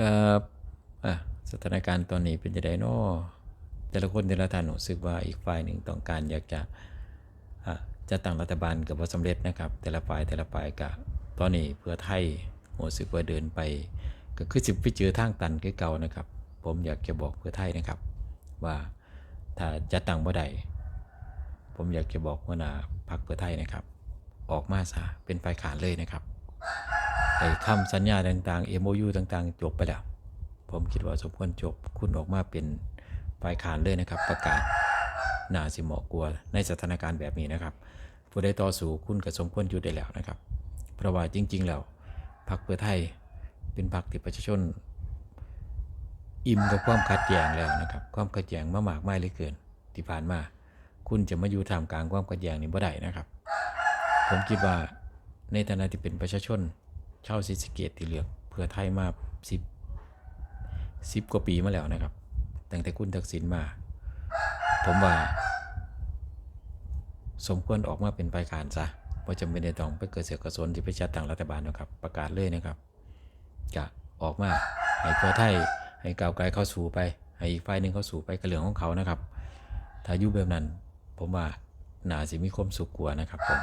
ครับอะสถานการณ์ตอนนี้เป็นยังไงเนาะแต่ละคนแต่ละท่านรู้สึกว่าอีกฝ่ายหนึ่งต้องการอยากจะอะจะตั้งรัฐบาลกับว่าสำเร็จนะครับ แต่ละฝ่ายแต่ละฝ่ายกะตอนนี้เพื่อไทยรู้สึกว่าเดินไป ก็คือสิบไปเจอทางตันคือเก่านะครับ ผมอยากจะบอกเพื่อไทยนะครับ ว่าถ้าจะตั้งบ่ได้ผมอยากจะบอกหัวหน้าพรรคเพื่อไทยนะครับ ออกมาซะเป็นฝ่ายค้านเลยนะครับ ไอ้คำสัญญาต่างๆ MOU ต่างๆ จบไปแล้ว ผมคิดว่าสมควรจบคุณออกมาเป็นฝ่ายค้านเลยนะครับ ประกาศหน่าสิเหมาะกลัวในสถานการณ์แบบนี้นะครับ ผู้ใดต่อสู้คุณก็สมควรยุดได้แล้วนะครับ เพราะว่าจริง ๆ แล้วพรรคเพื่อไทยเป็นพรรคที่ประชาชน อิ่มกับความขัดแย้งแล้วนะครับ ความขัดแย้งมามากมายเหลือเกินที่ผ่านมา คุณจะมาอยู่ท่ามกลางความขัดแย้งนี้บ่ได้นะครับ ผมคิดว่าในฐานะที่เป็นประชาชน ชาวศรีสะเกดที่เลือกเพื่อไทยมาสิบสิบกว่าปีมาแล้วนะครับ ตั้งแต่คุณทักษิณมา ผมว่า สมควรออกมาเป็นฝ่ายค้านซะเพราะจำเป็นในต้องไปเกิดเสียกระสนที่ไปจัดตั้งรัฐบาลนะครับ ประกาศเลยนะครับจะออกมาให้เพื่อไทยให้ก้าวไกลเข้าสู่ไป ให้อีกฝ่ายหนึ่งเข้าสู่ไปกระเหลืองของเขานะครับ ถ้าอยู่แบบนั้น ผมว่าน่าสิมีความสุขกว่านะครับผม